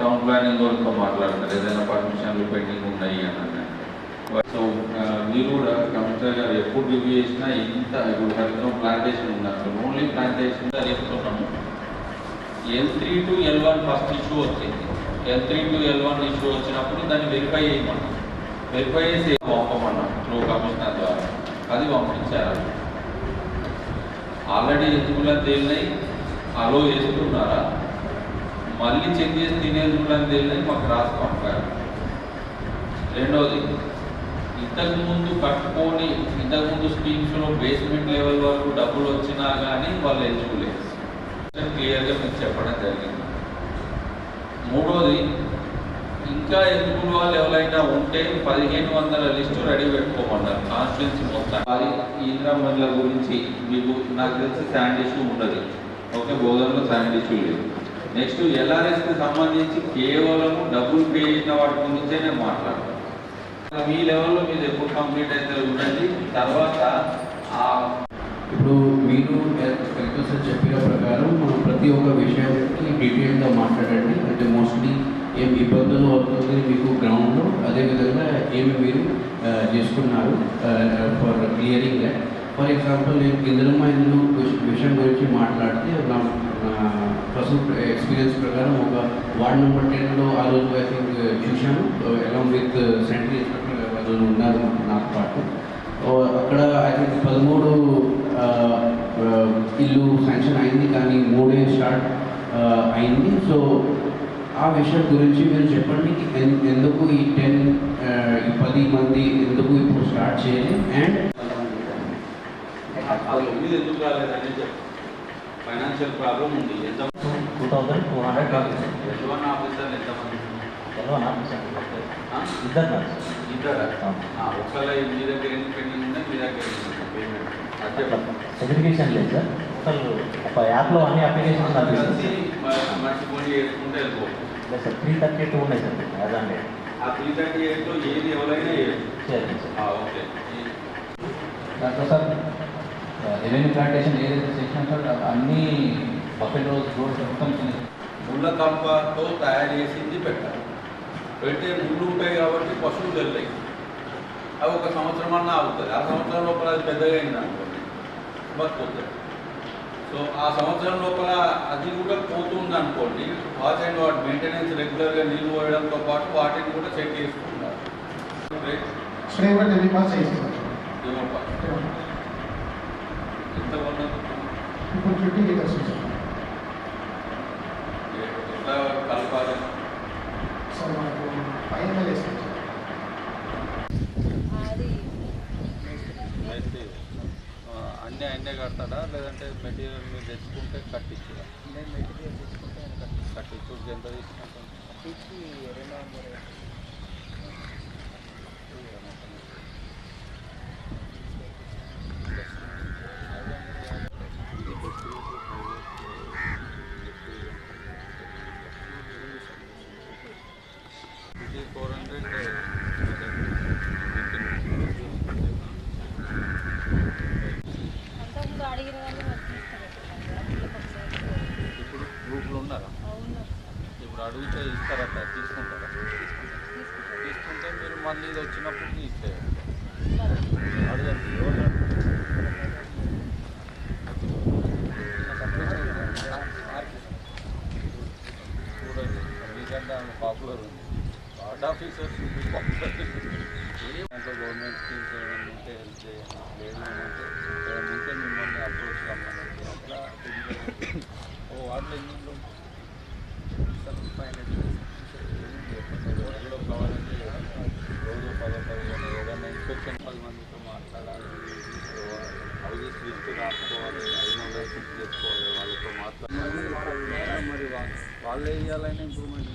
Town planning వాళ్ళతో మాట్లాడతారు. ఏదైనా పర్మిషన్లు పెండింగ్ ఉన్నాయి అని సో మీరు కూడా కమిషనర్ గారు ఎప్పుడు రివ్యూ చేసినా ఇంత ఇప్పుడు హరితం ప్లాంటేషన్ ఉన్నారు. ఓన్లీ ప్లాంటేషన్ చెప్తున్నాము L three two L one first issue వచ్చింది. L three two L one issue వచ్చినప్పుడు దాన్ని వెరిఫై చేయమన్నాం వెరిఫై చేసి పంపమన్నాం త్రూ కమిషనర్ ద్వారా. అది పంపించారు. ఆల్రెడీ ఎత్తుకులని తేలినాయి? అలో చేస్తున్నారా? మళ్ళీ చెక్ చేసి తినేసుకులని తేలినాయి మాకు రాసి పంపారు. రెండోది ఇంతకుముందు కట్టుకొని ఇంతకుముందు స్కీమ్స్లో బేస్మెంట్ లెవెల్ వరకు డబ్బులు వచ్చినా కానీ వాళ్ళు ఎంచుకోలేదు క్లియర్గా మీకు చెప్పడం జరిగింది. మూడోది ఇంకా ఎందుకున్న వాళ్ళు ఎవరైనా ఉంటే పదిహేను వందల లిస్టు రెడీ పెట్టుకోమన్నారు. కాన్స్టిట్యున్సీ మొత్తం. అది మహిళల గురించి మీకు నాకు తెలిసి శానిటేషన్ ఉండదు. ఓకే బోధనలో శానిటేషన్ లేదు. నెక్స్ట్ ఎల్ఆర్ఎస్కి సంబంధించి కేవలం డబ్బులు పే చేసిన వాటి గురించే నేను మాట్లాడతాను మీ లెవెల్లో మీరు ఎప్పుడు కంప్లీట్ అయితే ఉండండి తర్వాత ఇప్పుడు మీరు కలెక్టర్ సార్ చెప్పిన ప్రకారం మనం ప్రతి ఒక్క విషయానికి డీటెయిల్గా మాట్లాడండి. అంటే మోస్ట్లీ ఏం ఇబ్బందులు అవుతుంది మీకు గ్రౌండ్లో అదేవిధంగా ఏమి మీరు చేసుకున్నారు ఫర్ క్లియరింగ్ ఫర్ ఎగ్జాంపుల్ నేను కింద ఇల్లు విషయం గురించి మాట్లాడితే నా ప్రస్తుత ఎక్స్పీరియన్స్ eh, ప్రకారం ఒక వార్డ్ నెంబర్ టెన్లో ఆ రోజు ఐ థింక్ చూశాను అలాంగ్ విత్ సెంట్రల్ ఇన్స్పెక్టర్ వాళ్ళు ఉన్నారు నాకు పాటు. Oh, అక్కడ ఐ థింక్ పదమూడు eh, ఇల్లు శాంక్షన్ అయింది కానీ మూడే స్టార్ట్ eh, అయింది. సో ఆ విషయం గురించి మీరు చెప్పండి. ఎందుకు ఈ టెన్ ఈ పది మంది ఎందుకు ఇప్పుడు స్టార్ట్ చేయాలి అండ్ ఎందుకు రాలేదని చెప్పు ఫైనాన్షియల్ ప్రాబ్లం ఉంది. ఎంత? టూ హండ్రెడ్ ఎంతమంది? ఇద్దరు ఇద్దరా? మీ దగ్గర ఎన్ని పెండింగ్ ఉన్నాయి? మీ దగ్గర ఉన్నాయి? పేమెంట్ అది లేదు సార్. అసలు ఒక యాప్లో అన్ని అప్లికేషన్స్ కనిపిస్తుంది చేసుకుంటే లేదు సార్ త్రీ థర్టీ ఉన్నాయి సార్. ఆ త్రీ థర్టీ ఎయిట్లో ఏది ఎవరైనా ఓకే. దాంట్లో సార్ రెవెన్యూ ప్లాంటేషన్ ఏదైతే చేసినాం అన్ని బఫెట్ రోజ్ రోడ్స్ మొత్తం చిన్న ముళ్ళ కంపతో తయారు చేసింది పెట్టాలి పెడితే ముళ్ళు ఉంటాయి కాబట్టి పశువులు వెళ్తాయి అవి ఒక సంవత్సరం అన్నా అవుతుంది ఆ సంవత్సరం లోపల అది పెద్దగా అయింది అనుకోండి. బతిపోతుంది సో ఆ సంవత్సరం లోపల అది కూడా పోతుంది అనుకోండి. వాచ్ అండ్ వాటి మెయింటెనెన్స్ రెగ్యులర్గా నీళ్ళు పోయడంతో పాటు వాటిని కూడా చెక్ చేసుకుంటారు స్ప్రే కూడా ఎన్ని పాస్ చేస్తున్నారు ఏమప్పా? ఎంత ఉన్నది ఇప్పుడు ఫిఫ్టీ లీటర్స్ ఎట్లా కలపాలి మనకు అన్నీ అన్నీ కడతాడా లేదంటే మెటీరియల్ మీరు తెచ్చుకుంటే కట్టించుదా నేను మెటీరియల్ తీసుకుంటే కట్టించు ఎంత తీసుకుంటాం కట్టించి రెండు వందల ఇది ఫోర్ హండ్రెడ్ ఇప్పుడు గ్రూపులు ఉన్నారా? ఇప్పుడు అడిగితే ఇస్తారట తీసుకుంటారా? తీసుకుంటే. మీరు మళ్ళీ ఇది వచ్చినప్పుడు తీస్తే అడగండి చూడండి మీకంటే పాపులర్ ఉంది వార్డ్ ఆఫీసర్స్ దాంట్లో గవర్నమెంట్ స్కీమ్స్ ఏమైనా ఉంటే హెల్ప్ చేయండి లేదు అంటే ఏమైనా ఉంటే మిమ్మల్ని అప్రోచ్ కమ్మనండి అట్లా ఓ వార్డులో ఎన్ని ఇళ్ళు ఉంటాయి? రోజులో కావాలంటే రోజు పదో పదిహేను ఏదైనా ఇన్స్పెక్షన్ పది మందితో మాట్లాడాలి హౌజెస్ లిస్ట్ రాసుకోవాలి ఐదు చేసుకోవాలి వాళ్ళతో మాట్లాడాలి మరి వాళ్ళే ఇవ్వాలని ఇంప్రూవ్మెంట్